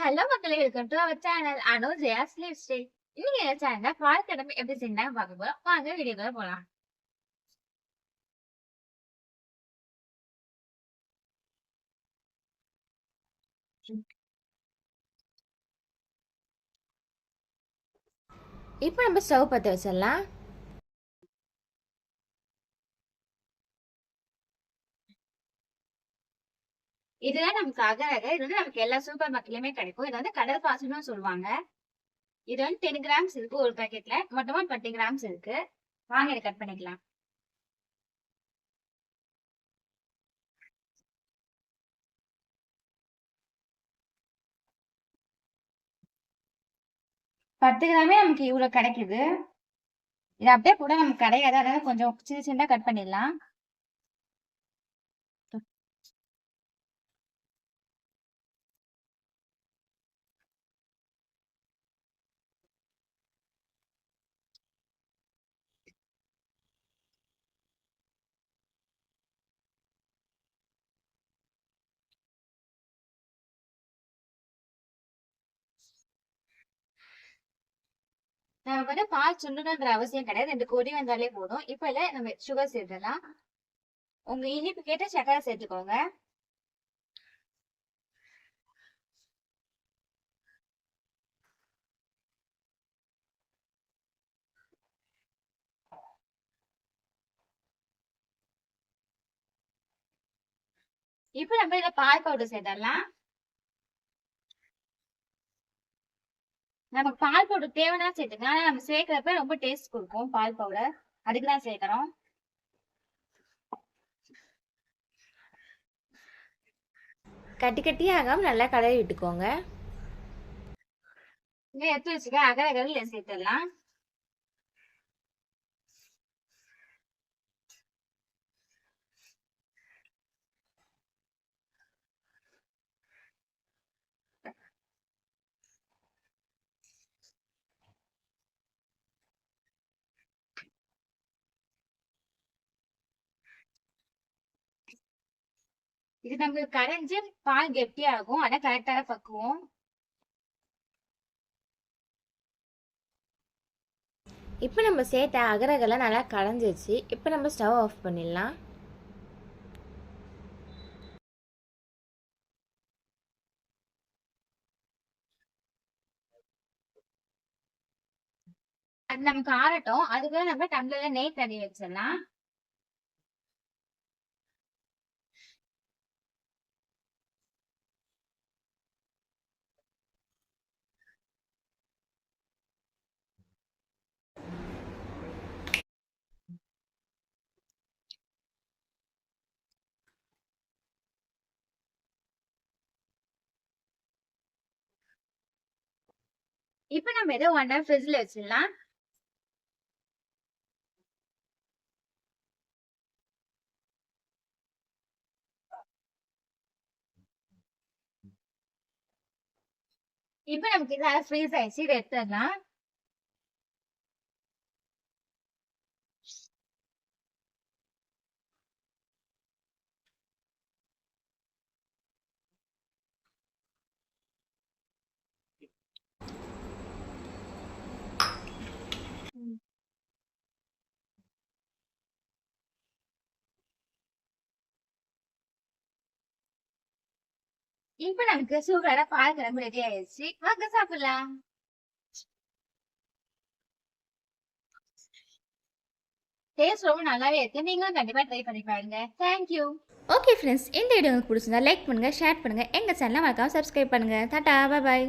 Hello மக்களே welcome to our channel அனோ ஜெயா ஸ்லீவ் ஸ்டே இன்னைக்கு என் சேனல்ல பால் கடமை எப்படி செஞ்சாங்க பார்க்க போறோம். வாங்க வீடியோக்குள்ள போலாம். இப்போ நம்ம ஸ்டவ் பற்ற வச்சிடலாம். இதுதான் நமக்கு அகரக இது வந்து நமக்கு எல்லா சூப்பர் மார்க்கெட்லயுமே கிடைக்கும். இது வந்து கடல் பாசனம் சொல்லுவாங்க. இது வந்து டென் கிராம்ஸ் இருக்கு ஒரு பேக்கெட்ல மொத்தமா டுவெண்ட்டி கிராம்ஸ் இருக்கு. வாங்க இதை கட் பண்ணிக்கலாம். பத்து கிராமே நமக்கு இவ்வளவு கிடைக்குது. இது அப்படியே கூட நமக்கு கிடையாது அதாவது கொஞ்சம் சின்ன சின்னதா கட் பண்ணிடலாம். நமக்கு வந்து பால் சுண்டணுன்ற அவசியம் கிடையாது. ரெண்டு கொடி வந்தாலே போதும். இப்ப இல்ல நம்ம சுகர் சேர்த்துடலாம். உங்க இனிப்பு கேட்ட சக்கரை சேர்த்துக்கோங்க. இப்ப நம்ம இதுல பால் பவுடர் சேர்த்துடலாம். நமக்கு பால் பவுடர் தேவைன்னா சேர்த்துக்கலாம். ஆனா நம்ம சேர்க்கிறப்ப ரொம்ப டேஸ்ட் கொடுக்கும் பால் பவுடர் அதுக்கு தான் சேர்க்கிறோம். கட்டி கட்டியே ஆகாமல் நல்லா கலரி விட்டுக்கோங்க. எடுத்து வச்சுக்க அகர அகரில் சேர்த்துடலாம். இது நமக்கு கரைஞ்சு பால் கெட்டியாகும் ஆனா கரெக்டான பக்குவம். இப்போ நம்ம சேர்த்த அகரகெல்லாம் நல்லா களைஞ்சிருச்சு இப்போ நம்ம ஸ்டவ் ஆஃப் பண்ணிடலாம். அது நமக்கு ஆறட்டும். அதுக்குள்ள நம்ம டம்ளர்ல நெய் தண்ணி வச்சிடலாம். இப்ப நம்ம ஏதோ ஒன் ஆஃப் ஃப்ரிட்ஜ்ல வச்சிடலாம்? இப்ப நமக்கு இது ஃப்ரீஸ் ஆயிடுச்சு இதை எடுத்துடலாம். இப்ப நமக்கு சூப்பரான பால் கிளம்பு ரெடி ஆயிடுச்சு வாங்க சாப்பிடலாம். டேஸ்ட் ரொம்ப நல்லாவே இருக்கு. நீங்களும் கண்டிப்பா ட்ரை பண்ணி பாருங்க. தேங்க்யூ ஓகே ஃப்ரெண்ட்ஸ் இந்த வீடியோ உங்களுக்கு பிடிச்சிருந்தா லைக் பண்ணுங்க ஷேர் பண்ணுங்க. எங்கள் சேனலை மறக்காம சப்ஸ்கிரைப் பண்ணுங்க. டாட்டா பாய்